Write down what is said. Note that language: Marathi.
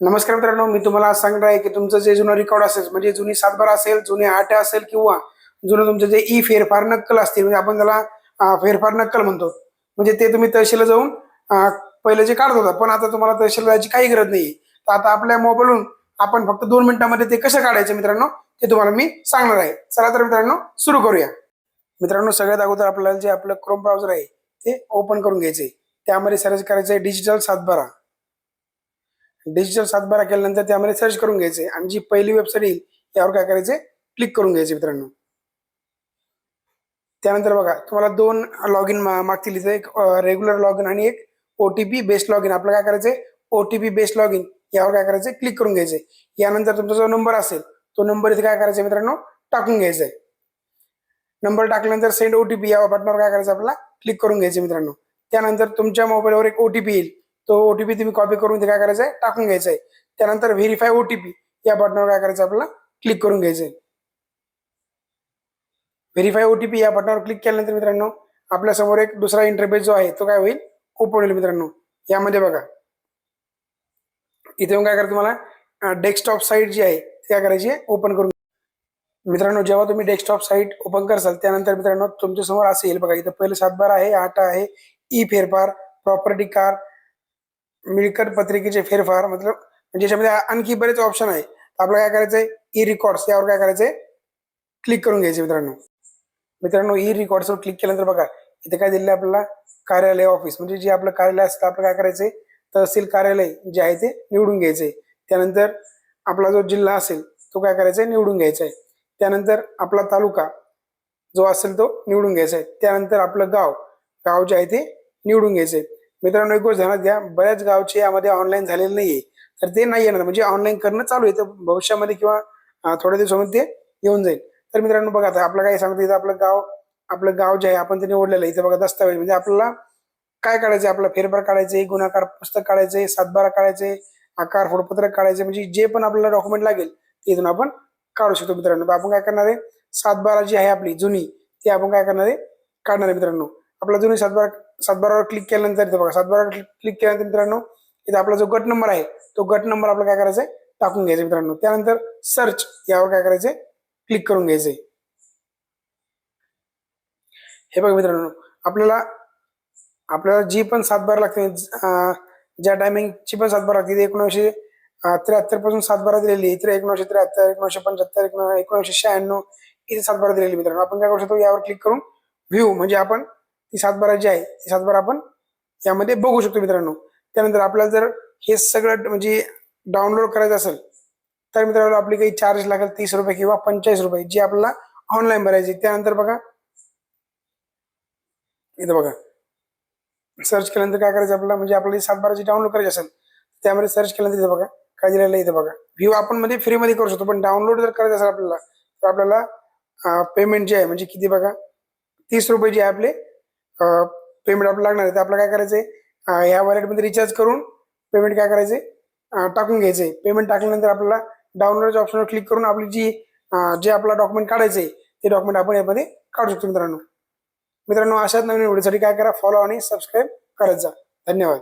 नमस्कार मित्रांनो मी तुम्हाला सांगणार आहे की तुमचं जे जुनं रेकॉर्ड असेल म्हणजे जुनी सातबारा असेल जुने आठ असेल किंवा जुनं तुमचं जे ई फेरफार नक्कल असतील म्हणजे आपण त्याला फेरफार नक्कल म्हणतो. म्हणजे ते तुम्ही तहसीलला जाऊन पहिले जे काढत होता पण आता तुम्हाला तहसीलला जायची काही गरज नाही तर आता आपल्या मोबाईलहून आपण फक्त दोन मिनिटांमध्ये ते कसं काढायचं मित्रांनो ते तुम्हाला मी सांगणार आहे. चला तर मित्रांनो सुरू करूया. मित्रांनो सगळ्यात अगोदर आपल्याला जे आपलं क्रोम ब्राउझर आहे ते ओपन करून घ्यायचे त्यामध्ये सर्च करायचं आहे डिजिटल सातबारा. डिजिटल सातबारा केल्यानंतर त्यामध्ये सर्च करून घ्यायचे आणि जी पहिली वेबसाईट येईल त्यावर काय करायचे? क्लिक करून घ्यायचे मित्रांनो. त्यानंतर बघा तुम्हाला दोन लॉग इन मागतील इथे. एक रेग्युलर लॉग इन आणि एक O T P based log in आपल्याला काय करायचंय? O T P based log in यावर काय करायचंय? क्लिक करून घ्यायचे यानंतर तुमचा जो नंबर असेल तो नंबर इथे काय करायचा मित्रांनो? टाकून घ्यायचा आहे नंबर टाकल्यानंतर सेंड ओ टी पी या बटनावर काय करायचं आपल्याला? क्लिक करून घ्यायचे मित्रांनो. त्यानंतर तुमच्या मोबाईलवर एक ओ टी पी येईल. तो ओटीपी तुम्ही कॉपी करून ते काय करायचं आहे टाकून घ्यायचं आहे त्यानंतर व्हेरीफाय ओटीपी या बटनावर काय करायचं आपल्याला? क्लिक करून घ्यायचं आहे व्हेरीफाय ओटीपी या बटनावर क्लिक केल्यानंतर मित्रांनो आपल्यासमोर एक दुसरा इंटरफेस जो आहे तो काय होईल? ओपन होईल मित्रांनो. यामध्ये बघा. इथे येऊन काय करा तुम्हाला? डेस्कटॉप साईट जी आहे ती काय करायची आहे? ओपन करून मित्रांनो जेव्हा तुम्ही डेस्कटॉप साईट ओपन करसाल त्यानंतर मित्रांनो तुमच्यासमोर बघा. इथं पहिलं सातबार आहे आठ आहे ई फेरफार प्रॉपर्टी कार मिळकत पत्रिकेचे फेरफार मतलब म्हणजे याच्यामध्ये आणखी बरेच ऑप्शन आहे. आपल्याला काय करायचंय? ई रेकॉर्ड्स यावर काय करायचंय? क्लिक करून घ्यायचे मित्रांनो. मित्रांनो ई रेकॉर्ड्सवर क्लिक केल्यानंतर बघा इथे काय दिलेलं आहे आपल्याला? कार्यालय ऑफिस म्हणजे जे आपलं कार्यालय असतं आपलं काय करायचंय? तहसील कार्यालय जे आहे ते निवडून घ्यायचंय. त्यानंतर आपला जो जिल्हा असेल तो काय करायचा आहे निवडून घ्यायचा आहे त्यानंतर आपला तालुका जो असेल तो निवडून घ्यायचा आहे त्यानंतर आपलं गाव गाव जे आहे ते निवडून घ्यायचं आहे मित्रांनो एक गोष्ट ध्यानात घ्या. बऱ्याच गावचे यामध्ये ऑनलाईन झालेले नाहीये. तर ते नाही येणार. म्हणजे ऑनलाईन करणं चालू आहे. तर भविष्यामध्ये किंवा थोड्या दिवसामध्ये ते येऊन जाईल. तर मित्रांनो बघा आता आपलं काय सांगतो इथं आपलं गाव आपलं गाव जे आहे आपण ते निवडलेलं आहे. इथं बघा दस्तावेज म्हणजे आपल्याला काय काढायचं आपला फेरफार काढायचे गुन्हाकार पुस्तक काढायचे सातबारा काढायचे आकार फोडपत्र काढायचे म्हणजे जे पण आपल्याला डॉक्युमेंट लागेल ते इथून आपण काढू शकतो मित्रांनो. आपण काय करणार आहे? सातबारा जी आहे आपली जुनी ती आपण काय करणार आहे? काढणार आहे मित्रांनो. आपला जुनी सातबारा सातबारावर क्लिक केल्यानंतर इथे बघा सातबारावर क्लिक केल्यानंतर मित्रांनो इथं आपला जो गट नंबर आहे तो गट नंबर आपला काय करायचा आहे टाकून घ्यायचा मित्रांनो. त्यानंतर सर्च यावर काय करायचंय? क्लिक करून घ्यायचंय. हे बघा मित्रांनो आपल्याला आपल्याला जी पण सातबारा लागते ज्या टायमिंगची पण सातबारा लागते ती एकोणीसशे त्र्याहत्तरपासून सातबारा दिलेली इथे एकोणीसशे त्र्याहत्तर एकोणीसशे पंच्याहत्तर एकोणीशे एकोणीसशे शहाण्णव इथे सातबारा दिलेली मित्रांनो. आपण काय करू शकतो? यावर क्लिक करून व्ह्यू म्हणजे आपण ही सातबारा जी आहे ही सातबारा आपण यामध्ये बघू शकतो मित्रांनो. त्यानंतर आपल्याला जर हे सगळं म्हणजे डाउनलोड करायचं असेल तर मित्रांनो आपली काही चार्ज लागेल तीस रुपये किंवा पंचेचाळीस रुपये जी आपल्याला ऑनलाईन भरायची त्यानंतर बघा इथं बघा. सर्च केल्यानंतर काय करायचं आपल्याला म्हणजे आपल्याला सातबाराची डाउनलोड करायची असेल त्यामध्ये सर्च केल्यानंतर इथं बघा काय दिलेलं आहे इथं बघा. व्ह्यू आपण मध्ये फ्रीमध्ये करू शकतो पण डाउनलोड जर करायचं असेल आपल्याला तर आपल्याला पेमेंट जे आहे म्हणजे किती बघा तीस रुपये जे आहे आपले पेमेंट आपल्याला लागणार आहे. तर आपल्याला काय करायचंय? ह्या वॉलेटमध्ये रिचार्ज करून पेमेंट काय करायचंय? टाकून घ्यायचंय. पेमेंट टाकल्यानंतर आपल्याला डाउनलोडच्या ऑप्शनवर क्लिक करून आपली जी जे आपला डॉक्युमेंट काढायचंय ते डॉक्युमेंट आपण यामध्ये काढू शकतो मित्रांनो. मित्रांनो अशाच नवीन व्हिडिओसाठी काय करा फॉलो आणि सबस्क्राईब करत जा. धन्यवाद.